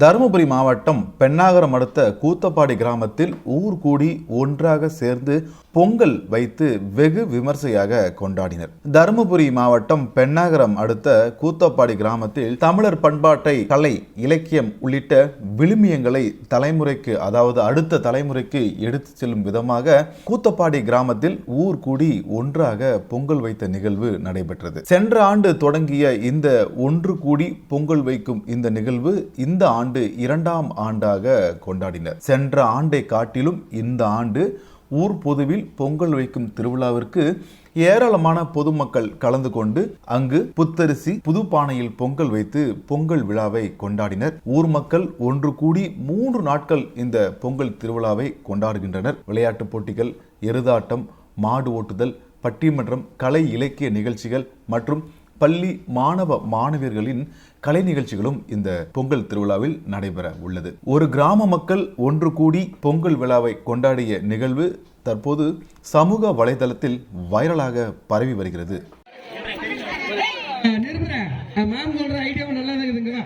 தருமபுரி மாவட்டம் பெண்ணாகரம் அடுத்த கூத்தப்பாடி கிராமத்தில் ஊர் கூடி ஒன்றாக சேர்ந்து பொங்கல் வைத்து வெகு விமர்சையாக கொண்டாடினர். தருமபுரி மாவட்டம் பெண்ணாகரம் அடுத்த கூத்தப்பாடி கிராமத்தில் தமிழர் பண்பாட்டை கலை இலக்கியம் உள்ளிட்ட விழுமியங்களை தலைமுறைக்கு அதாவது அடுத்த தலைமுறைக்கு எடுத்து செல்லும் விதமாக கூத்தப்பாடி கிராமத்தில் ஊர் கூடி ஒன்றாக பொங்கல் வைத்த நிகழ்வு நடைபெற்றது. சென்ற ஆண்டு தொடங்கிய இந்த ஒன்று கூடி பொங்கல் வைக்கும் இந்த நிகழ்வு இந்த ஆண்டு இரண்டாம் ஆண்டாக கொண்டாடினர். சென்ற ஆண்டை காட்டிலும் இந்த ஆண்டு ஊர் பொதுவில் பொங்கல் வைக்கும் திருவிழாவிற்கு ஏராளமான பொதுமக்கள் கலந்து கொண்டு அங்கு புத்தரிசி புது பானையில் பொங்கல் வைத்து பொங்கல் விழாவை கொண்டாடினர். ஊர் மக்கள் ஒன்று கூடி மூன்று நாட்கள் இந்த பொங்கல் திருவிழாவை கொண்டாடுகின்றனர். விளையாட்டுப் போட்டிகள் எருதாட்டம் மாடு ஓட்டுதல் பட்டிமன்றம் கலை இலக்கிய நிகழ்ச்சிகள் மற்றும் பள்ளி மாணவ மாணவியர்களின் கலை நிகழ்ச்சிகளும் இந்த பொங்கல் திருவிழாவில் நடைபெற உள்ளது. ஒரு கிராம மக்கள் ஒன்று கூடி பொங்கல் விழாவை கொண்டாடிய நிகழ்வு தற்போது சமூக வலைதளத்தில் வைரலாக பரவி வருகிறது. நிறுத்துறேன் மேம் சொல்ற ஐடியாவும் நல்லா தான் இருக்குதுங்க வா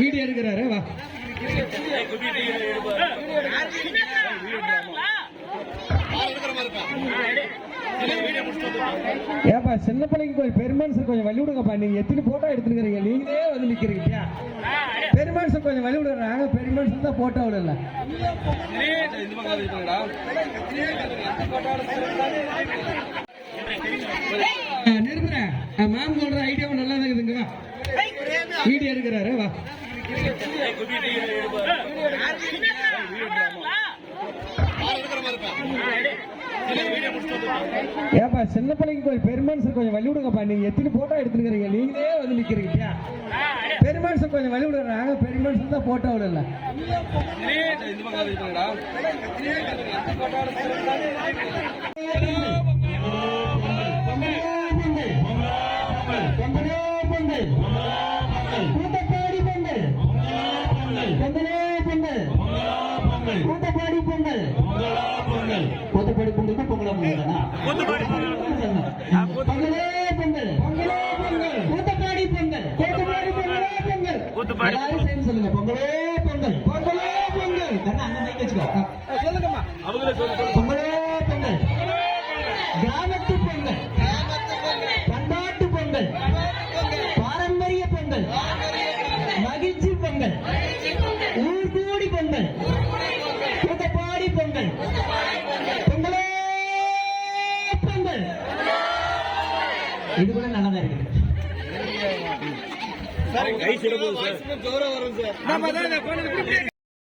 வீடியோ எடுக்கிறாரு வா ஏப்பா சின்ன பிள்ளைங்க கொஞ்சம் பெருமான்சர் கொஞ்சம் வழி விடுங்கப்பா நீங்க எத்தனை போட்டோ எடுத்துக்கிறீங்க நீங்களே வந்து நிக்கிறீங்க பெருமான்சர் கொஞ்சம் வழி விடுறாங்க பெருமான்சர் தான் போட்டோ விடல நிறுத்துறேன் மேம் சொல்ற ஐடியாவும் நல்லா தான் இருக்குதுங்க வா வீடியோ எடுக்கிறாரு வா ஏப்பா சின்ன பிள்ளைக்கு கொஞ்சம் பெருமான்சர் கொஞ்சம் வழி விடுங்கப்பா. நீங்க எத்தனை போட்டோ எடுத்துக்கிறீங்க நீங்களே வந்து நிக்கிறீங்க. பெருமான்சர் கொஞ்சம் வழி விடுறாங்க பெருமான்சர் தான் போட்டோ விடல. கூட்டப்பாடி பொங்கல். பொங்கலே பொங்கல். கூட்டப்பாடி பொங்கலுக்கு பொங்கலா பொங்கல். பொங்கலே பொங்கல். எல்லாரும் சேர்ந்து சொல்லுங்க. பொங்கலே பொங்கல். பொங்கலே பொங்கல். கண்ணா அங்க மைக் வச்சுக்கோ. சொல்லுங்கம்மா. பொங்கலே பொங்கல் இது கூட நல்லதா இருக்குது. கை சிறப்பு சார்.